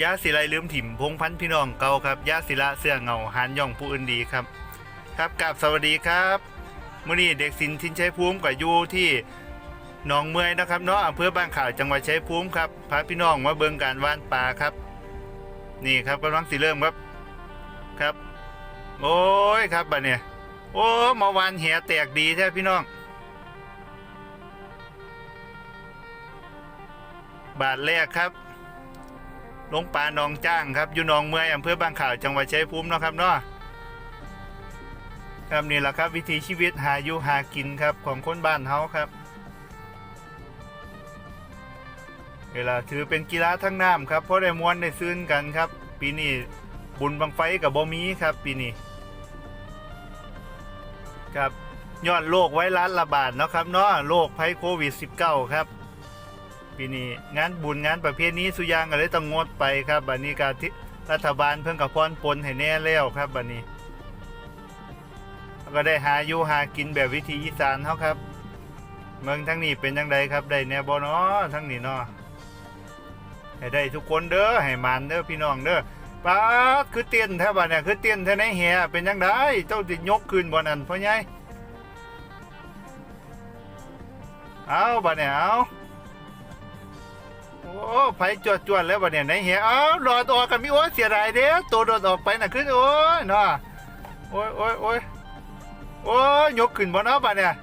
ยาศิไลลืมถิ่มพงพันธ์พี่น้องเก่าครับยาศิละเสื้อเงาหานย่องผู้อื่นดีครับ ครับกับสวัสดีครับมื้อนี้เด็กสินทินชัยภูมิกับยูที่หนองเมยนะครับเนาะอำเภอบ้านข่าวจังหวัดชัยภูมิครับพาพี่น้องมาเบิ่งการว่านปลาครับ นี่ครับกำลังสิเริ่มครับครับ โอ้ยครับบัดเนี่ยโอ้มาวานแหแตกดีแท้พี่น้อง บาทแรกครับ ลงปลาหนองจ้างครับอยู่หนองเมยอำเภอบางข่าวจังหวัดชัยภูมิเนาะครับเนาะครับนี่แหละครับวิถีชีวิตหาอยู่หากินครับของคนบ้านเฮาครับ เวลาถือเป็นกีฬาทั้งน้ำครับเพราะได้มวนได้ซื้นกันครับ ปีนี้บุญบังไฟกับบ่มีครับปีนี้ครับย้อนโรคไวรัสระบาดเนาะครับเนาะโรคภัยโควิด -19 ครับ ปีนี้งานบุญงานประเภทนี้สุยางก็เลยต้องงดไปครับบัดนี้การที่รัฐบาลเพิ่งกับพรปนให้แน่แล้วครับบัดนี้ ก็ได้หาอยู่หากินแบบวิธีอีสานเขาครับ เมืองทั้งนี้เป็นยังไงครับได้แน่บ่เนาะทั้งนี้เนาะให้ได้ทุกคนเด้อให้มันเด้อพี่น้องเด้อป้าดคือเตียนแท้บัดเนี่ยคือเตียนแท้ในแห่เป็นยังไงเจ้าติยกขึ้นบ่นั่นพ่อใหญ่เอาบัดเนี่ยเอา โอ้ไผจวดจวดๆแล้วบัดเนี่ยไหนเหี้ยเอ้าดอดออกกันมีโอ้เสียดายเด้อตัวโดดออกไปน่ะขึ้นโอ้ยเนาะโอ้ยโอ้ยโอ้ยโอ้ยยกขึ้นบ่เนาะบัดเนี่ย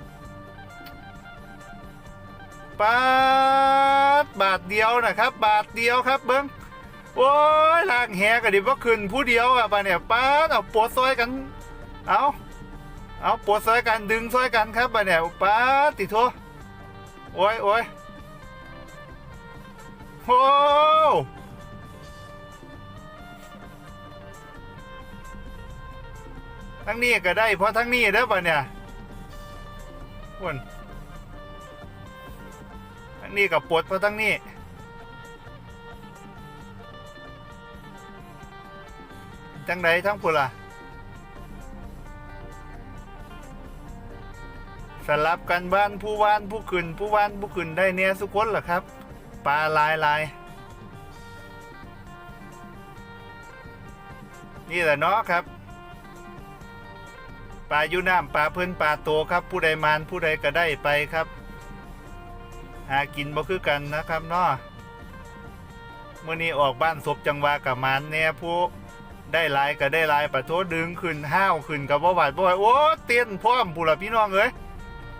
ปาดบาทเดียวนะครับ บาทเดียวครับเบิ้งโอ้ยลากแหก็ดิบ่ขึ้นผู้เดียวอะบัดเนี่ยปาดเอาปวดซอยกันเอาเอาปวดซอยกันดึงซอยกันครับบัดเนี่ยปาดติโทโอ้ยโอ้ย โอทั้งนี้ก็ได้ เพราะทั้งนี้เด้อป่ะเนี่ยวนทั้งนี้กับปวดเพราะทั้งนี้จังไดทั้งพุ่นล่ะสลับกันบ้านผู้วานผู้ขึ้นผู้วานผู้ขึ้นได้เนี่ยสุกคนเหรอครับ ปลาลายลายนี่แหละเนาะครับ ปลายู่น้ำปลาเพิ่นปลาโตครับ ผู้ใดมานผู้ใดก็ได้ไปครับ หากินบ่คือกันนะครับเนาะเมื่อนี้ออกบ้านศพจังหวะกับมานแน่ผู้ได้ลายก็ได้ลายปะโทดึงขึ้นห้าวขึ้นกับบ่หวาดบ่ไหวโอ้เตี้ยนพร้อมผู้ละพี่น้องเอ้ย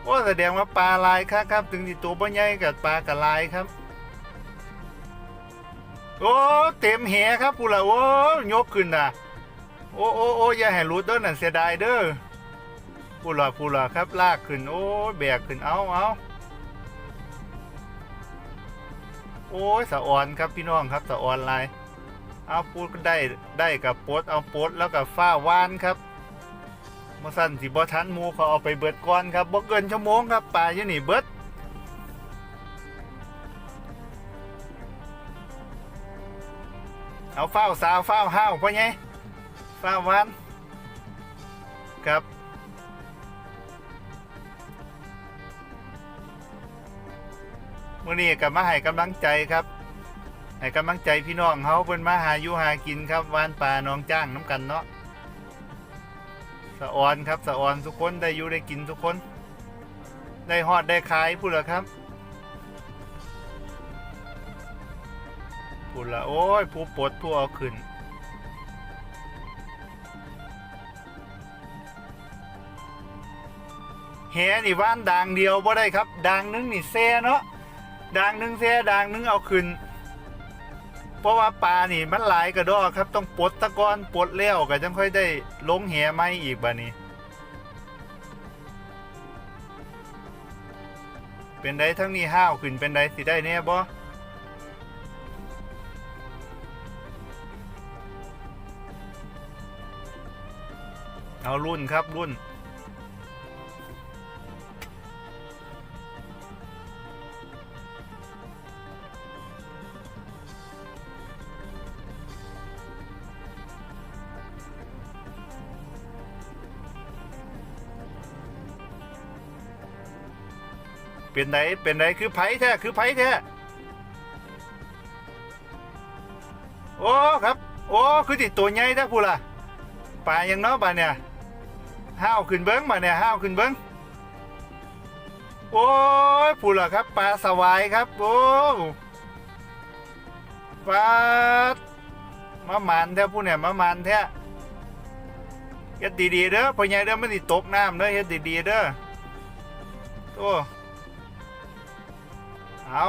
โอ้แสดงว่าปลาลายครับครับ ถึงที่ตัวบ่ใหญ่กับปลากระลายครับ โอ้เต็มแหครับพูละโอ้ยกขึ้นนะโอ้โอ้โอ้อย่าให้หลุดเด้อนั่นเสียดายเด้อพูละพูละครับลากขึ้น โอ้แบกขึ้นเอาเอาโอ้ยสะออนครับพี่น้องครับสะออนลายเอาพูดก็ได้ได้กับโปดเอาโปดแล้วกับฟ้าวานครับมาสั่นสิบ่ทันมูเขาเอาไปเบิดก่อนครับบ่เกินชั่วโมงครับปลาอยู่นี่เบิด เอาเฝ้าสาวเฝ้าห้าวพ่อไงเฝ้าวันครับมื่อนี้กับมาให้กำลังใจครับให้กำลังใจพี่น้องเขาเพิ่นมาหาอยู่หากินครับวานป่าน้องจ้างน้ำกันเนาะสะออนครับสะออนทุกคนได้อยู่ได้กินทุกคน ได้ฮอดได้ขายพูดละครับ พูดละโอ้ยผู้ปดผู้เอาขึ้นแหนี่ว่านด่างเดียวบ่ได้ครับด่างหนึงนี่แซ่เนาะด่างหนึงแซ่ด่างหนึงเอาขึ้น เพราะว่าปลานี่มันหลายกระดอกครับ ต้องปลดตะกอนปลดแล้วก็จังค่อยได้ลงแหใหม่อีกบัดนี้ เป็นได้ทั้งนี้ห้าวขึ้นเป็นได้สิได้แน่บ่ เอารุ่นครับรุ่น เป็นไดเป็นไดคือไผแท้คือไผแท้โอ้ ครับ โอ้ คือติดตัวใหญ่ท้พูล่ะปลายังเนาะปลาเนี่ย ห้าวขึ้นเบิ้งมาเนี่ยห้าวขึ้นเบิ้งโอ้ยพูล่ะครับปลาสวายครับโอ้ปลามามันแท้ผู้เนี่ยมามันแท้เฮ็ดดีๆเด้อพ่อใหญ่เด้อมันสิตกน้ำเด้อเฮ็ดดีๆเด้อโอ้เอา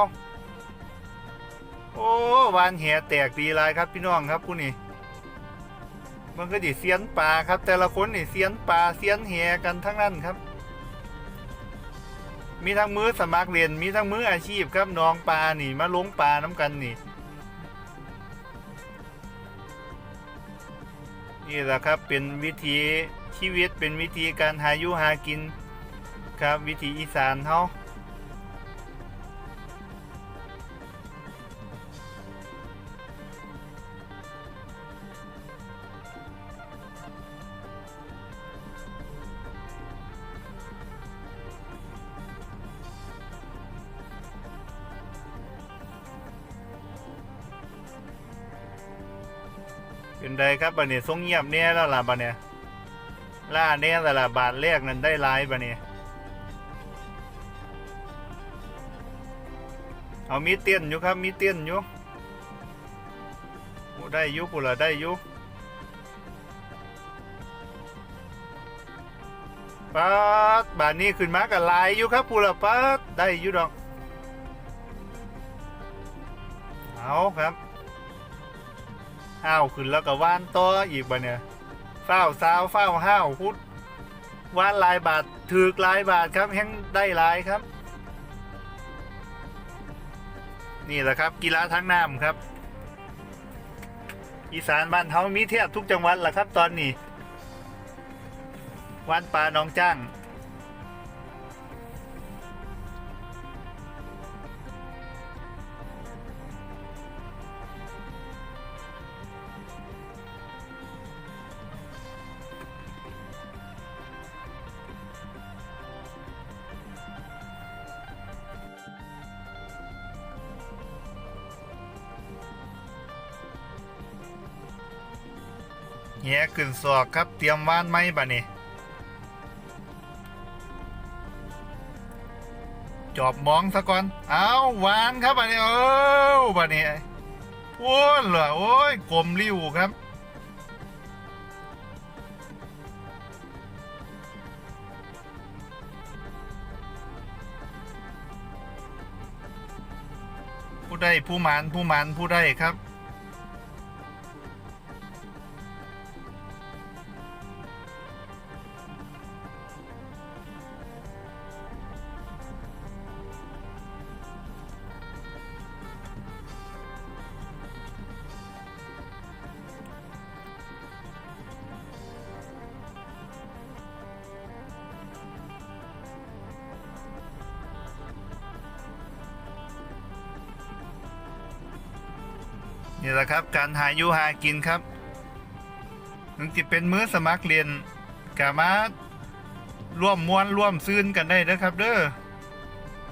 โอ้วานแหแตกดีหลายครับพี่น้องครับผู้นี่ มันก็ดิเสียนปลาครับ แต่ละคนนี่เสียนปลาเสียนแหกันทั้งนั้นครับ มีทั้งมือสมัครเรียนมีทั้งมืออาชีพครับน้องปลานี่มาลงปลาน้ำกันนี่นี่แหละครับเป็นวิธีชีวิตเป็นวิธีการหาอยุหากินครับวิธีอีสานเขา เป็นไดครับบันนี้ทรงเงียบเนี่ยแล้วล่ะบันเนี่ยล่าเนี่ยแต่ละบาทแรกนั้นได้หลายบันนี้เอามีเตี้ยนอยู่ครับมีเตี้ยนอยู่ได้ยู่ปุละได้ยู่ปัดบาทนี้ขึ้นมากับลายอยู่ครับปุละปัดได้อยู่ดอก เอาครับ ห้าวขึ้นแล้วก็ว่านต่ออีกบ่เนี่ยเฝ้าวสาวเฝ้าวห้าวพุดว่านลายบาทถือกลายบาทครับแห้งได้ลายครับ นี่แหละครับกีฬาทางน้ำครับ อีสานบ้านเฮามีเทียบทุกจังหวัดแหละครับตอนนี้ว่านปลาน้องจ้าง แย่ขึ้นศอกครับเตรียมว่านไหมบ่เนี่จอบมองซะก่อนเอาวานครับบ่เนี่เออบ่เนี่ยพูนเหรอโอ้ยกลมริ้วครับผู้ได้ผู้มานผู้มานผู้ได้ครับ นี่แหละครับ การหาอยู่หากินครับถึงจะเป็นมื้อสมัครเรียนกามาร่วมมวนร่วมซื่นกันได้นะครับ เด้อ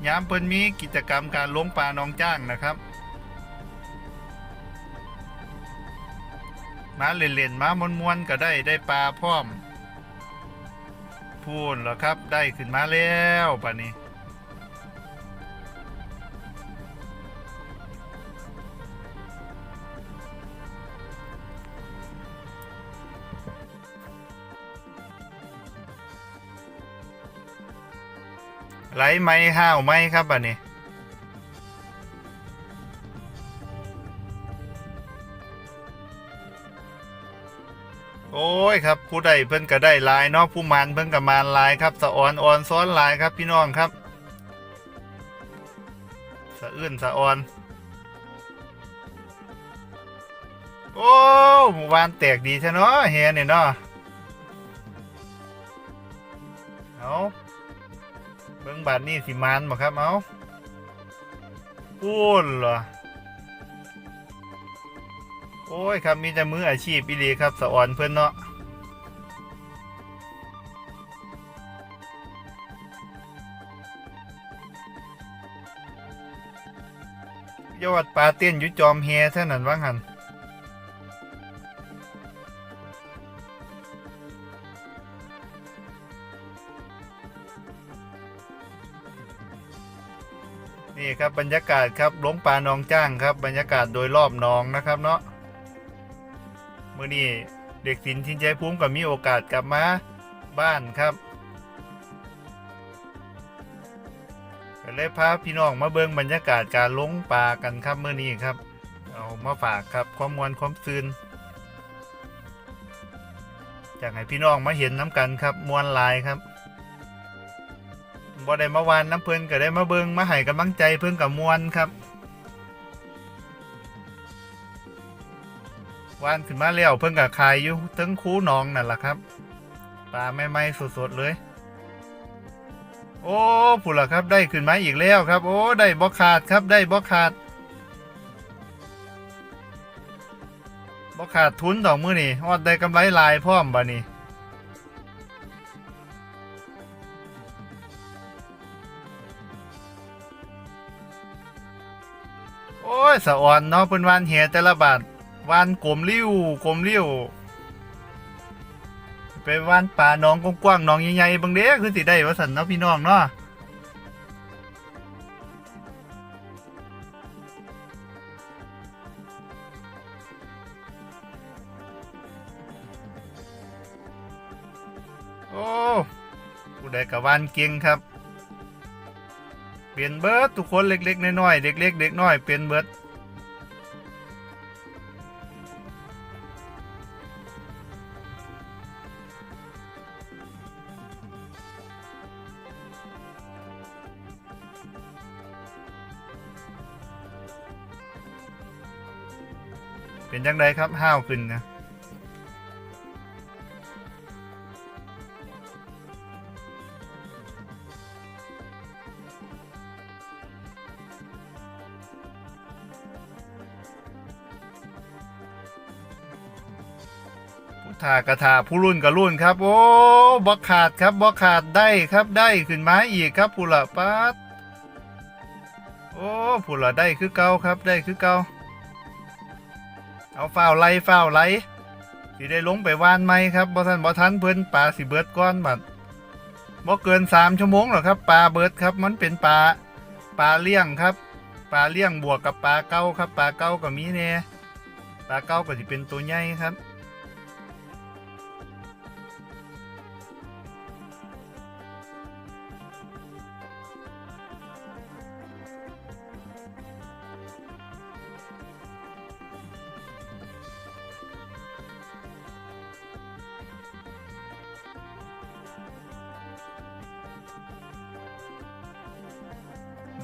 ยามเพิ่นมีกิจกรรมการลงปลาหนองจ้างนะครับ มาเล่นๆมามวนๆก็ได้ได้ปลาพร้อมพูนแล้วครับได้ขึ้นมาแล้วป่าน ไหลไหมห้าวไหมครับบัดนี้โอ้ยครับ ผู้ใดเพิ่นก็ได้ลายเนาะผู้มันเพิ่นก็มานลายครับสะออนออนซ้อนลายครับพี่น้องครับสะอื้นสะออน โอ้หมู่บ้านแตกดีใช่เนาะเฮียเนี่ยเนาะเอา บิ่งบาทนี่สิมานบ่ครับเอาพูนเหรอโอ้ยครับมีแต่มืออาชีพอีหลีครับสะออนเพื่อนเนาะยอดปลาเต้นยู่จอมเฮเท่านั้นว่างหัน นี่ครับบรรยากาศครับหลงป่านองจ้างครับ บรรยากาศโดยรอบนองนะครับเนาะเมื่อนี้เด็กสินทินใจภูมิกับมีโอกาสกลับมาบ้านครับก็เลยพาพี่น้องมาเบิ่งบรรยากาศการลงป่ากันครับเมื่อนี้ครับ เอามาฝากครับความมวลความซืนอยากให้พี่น้องมาเห็นน้ำกันครับมวลลายครับ บ่ได้มาวานน้ำเพิ่นก็ได้มาเบิงมาให้กำลังใจเพิ่นกับมวลครับวานขึ้นมาแล้วเพิ่นกับคายอยู่ทั้งคูหนองนั่นแหละครับปลาไม่ไม่สดๆเลย โอ้ผู้ละครับได้ขึ้นมาอีกแล้วครับ โอ้ได้บ่ขาดครับได้บ่ขาดบ่ขาดทุนดอกมือนี่ฮอดได้กำไรหลายพร้อมบ่นี่ สะอ่อนเนาะเพิ่นวานแหแต่ละบาทวานกลมริ้วกลมริ้วไปวานป่าหนองกว้างๆหนองใหญ่ๆบางเด้คือสิได้ว่าสันเนาะพี่น้องเนาะโอ้ผู้ใดกับวานเก่งครับ เปลี่ยนเบิร์ดทุกคนเล็กๆน้อยๆเด็กเล็กเด็กน้อยเปลี่ยนเบิร์ด เป็นจังไดครับห้าวขึ้นนะผู้ถากระถาผู้รุ่นกับรุ่นครับ โอ้บกขาดครับบกขาดได้ครับได้ขึ้นมาอีกครับผู้ละปัดโอ้ผู้ละได้คือเก่าครับได้คือเก่า เอาฝ้าวไล่ฝ้าวไล่สิได้ลงไปวานไหมครับบอทันบอทันเพิ่นปลาสิเบิดก้อนบัดบ่เกินสามชั่วโมงหรอกครับปลาเบิดครับ มันเป็นปลาปลาเลี้ยงครับปลาเลี้ยงบวกกับปลาเก้าครับปลาเก้าก็มีเน่ปลาเก้าก็จะเป็นตัวใหญ่ครับ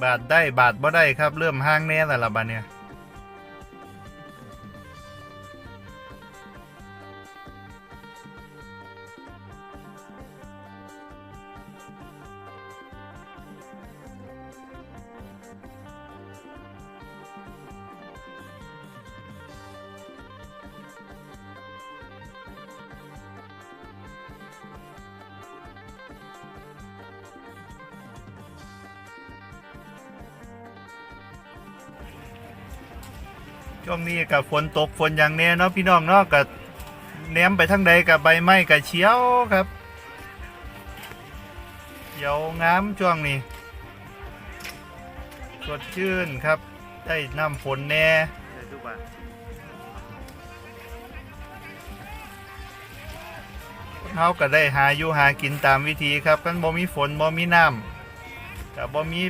บาทได้บาทบ่ได้ครับ เริ่มห้างแน่แต่ละบานเนี่ย ช่วงนี้กับฝนตกฝนอย่างแน่เนาะพี่น้องเนาะกับแหนมไปทางใดกับใบไม้กับเชียวครับเขียวงามช่วงนี้สดชื่นครับ ได้น้ำฝนแน่เฮาก็ได้หาอยู่หากินตามวิธีครับกันบ่มีฝนบ่มีน้ำกับบ่มี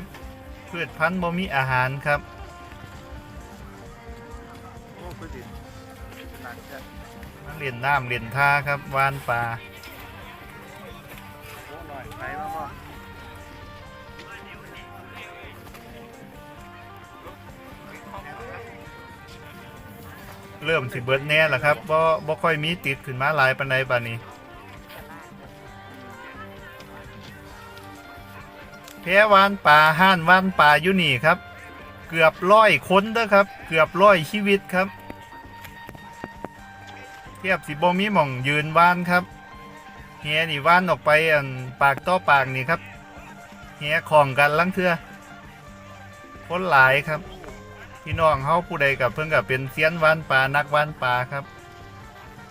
พืชพันธุ์บ่มีอาหารครับ เล่นน้ำเล่นท่าครับวานปลาเริ่มสิเบิร์ดแน่แล้วครับบ่บ่ค่อยมีติดขึ้นมาหลายปานใดบัดนี้แพวานป่าห้านวานป่าอยู่นี่ครับ เกือบร้อยคนเด้อครับ เกือบร้อยชีวิตครับ ทียบสิบ่มีหม่องยืนว่านครับเฮียนี่วานออกไปอันปากต่อปากนี่ครับเฮียของกันลังเทือคนหลายครับ พี่น้องเฮาผู้ใดกับเพิ่งกับเป็นเซียนว่านปลานักว่านปลาครับ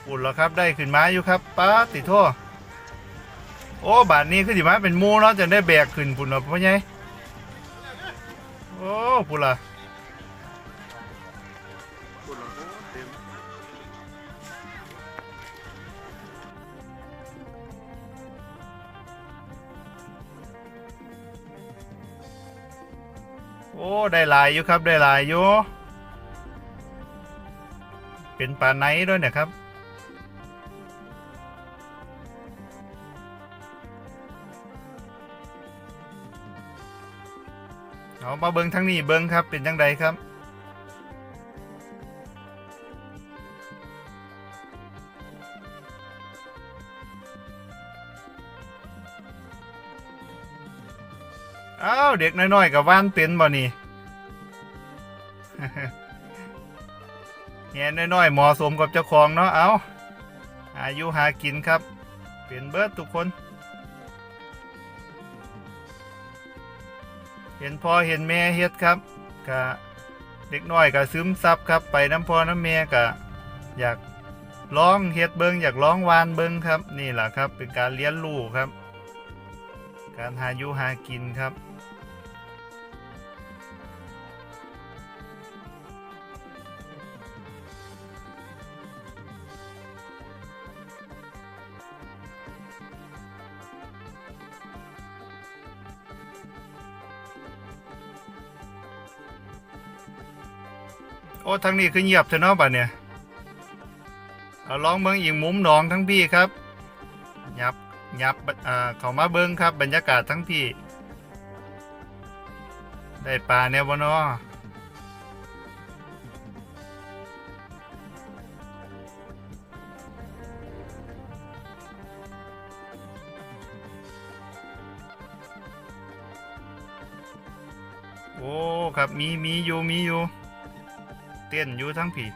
ปุ่นแล้วครับได้ขึ้นมาอยู่ครับป้าติโทษโอ้บาทนี้คือสิมาเป็นมูเนาะจะได้แบกขึ้นปุ่นเนาะพ่อใหญ่โอ้ปุ่นละ อ้เต็มโอ้ได้หลายอยู่ครับได้หลายอยู่เป็นปลาไนด้วยเนะครับ เอามาเบิงทั้งนี้เบิงครับเป็นยังไงครับ อ้าวเด็กน้อยๆกับว่านเป็นบ่นี่เงี้ยน้อยๆเหมาะสมกับเจ้าของเนาะเอาอายุหากินครับ เป็นเบิร์ดทุกคน เห็นพ่อเห็นแม่เฮ็ดครับกะเด็กน้อยก็ซึมซับครับ ไปน้ำพ่อน้ำแม่กะอยากร้องเฮ็ดเบิงอยากร้องวานเบิงครับ นี่แหละครับ เป็นการเลี้ยงลูกครับ การหาอยุหากินครับ โอ้ทางนี้คือเงียบเถอะเนาะบัดเนี่ย เอาลองเบิ่งอีกมุมหนองทั้งพี่ครับ ยับยับอ่าเข้ามาเบิ่งครับบรรยากาศทั้งพี่ ได้ปลาแนวบนาะโอ้ ครับ มี มีอยู่ มีอยู่ เต้นอยู่ทั้งผี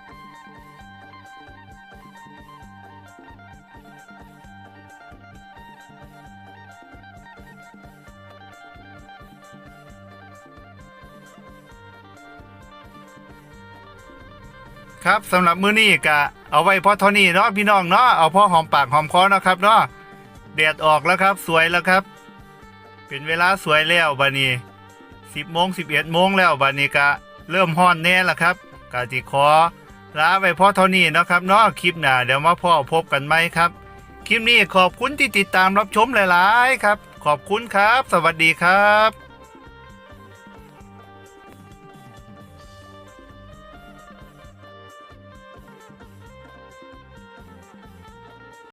ครับสำหรับมื้อนี้กะเอาไว้พอเท่านี้เนาะพี่น้องเนาะเอาพอหอมปากหอมคอเนาะครับเนาะแดดออกแล้วครับ สวยแล้วครับ เป็นเวลาสวยแล้วบัดนี้10โมง11โมงแล้วบัดนี้กะเริ่มฮ้อนแน่แล้วครับกาจิขอลาไปพอเท่านี้เนาะครับเนาะคลิปหน้าเดี๋ยวมาพ่อพบกันไหมครับ คลิปนี้ขอบคุณที่ติดตามรับชมหลาย ๆ ครับ ขอบคุณครับ สวัสดีครับ